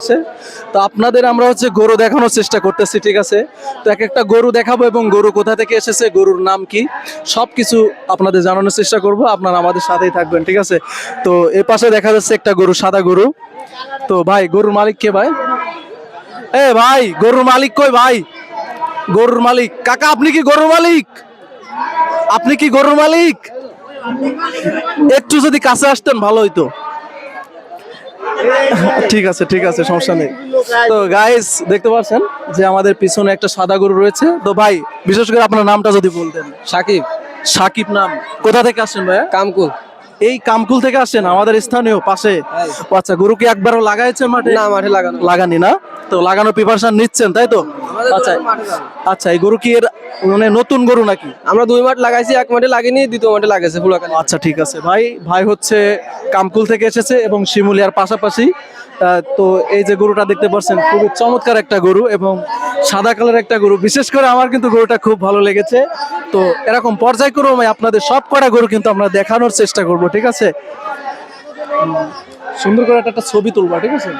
আছে। তো আপনাদের আমরা হচ্ছে গরু দেখানোর চেষ্টা করতেছি, ঠিক আছে? তো এক একটা গরু দেখাবো এবং গরু কোথা থেকে এসেছে, গরুর নাম কি সব কিছু আপনাদের জানানোর চেষ্টা করব। আপনারা আমাদের সাথেই থাকবেন, ঠিক আছে? তো এ পাশে দেখা যাচ্ছে একটা গরু, সাদা গরু। তো ভাই, গরুর মালিক কে ভাই? এ ভাই, গরুর মালিক কই ভাই? গরুর মালিক। কাকা, আপনি কি গরুর মালিক? আপনি কি গরুর মালিক? একটু যদি কাছে আসতেন, ভালো হইতো। ঠিক আছে ঠিক আছে, সমস্যা নেই। তো গাইস দেখতে পাচ্ছেন যে আমাদের পিছনে একটা সাদা গরু রয়েছে। তো ভাই, বিশেষ করে আপনার নামটা যদি বলতেন। সাকিব সাকিব নাম। কোথা থেকে আসছেন ভাইয়া? কামকুল। এই কামকুল থেকে আসেন আমাদের স্থানীয় পাশে। আচ্ছা গরু কি একবারও লাগাইছে মাঠে? না মাঠে লাগানো লাগানি না? তো লাগানো প্রিপারেশন নিচ্ছেন তাই তো? আচ্ছা আচ্ছা এই গরু কি এর মানে নতুন গরু নাকি? আমরা দুই মাঠ লাগাইছি এক মাঠে লাগিনি দ্বিতীয় মাঠে লাগাইছে ফুলাকানি। আচ্ছা ঠিক আছে। ভাই ভাই হচ্ছে কামকুল থেকে এসেছে এবং শিমুলিয়ার পাশাপাশি তো এই যে গরুটা দেখতে পাচ্ছেন খুবই চমৎকার একটা গরু এবং সাদা কালার একটা গরু। বিশেষ করে আমার কিন্তু গরুটা খুব ভালো লেগেছে। তো এরকম পর্যায়ক্রমে আপনাদের সব কটা গরু কিন্তু আমরা দেখানোর চেষ্টা করব, ঠিক আছে? সুন্দর করে একটা একটা ছবি তুলবা, ঠিক আছে?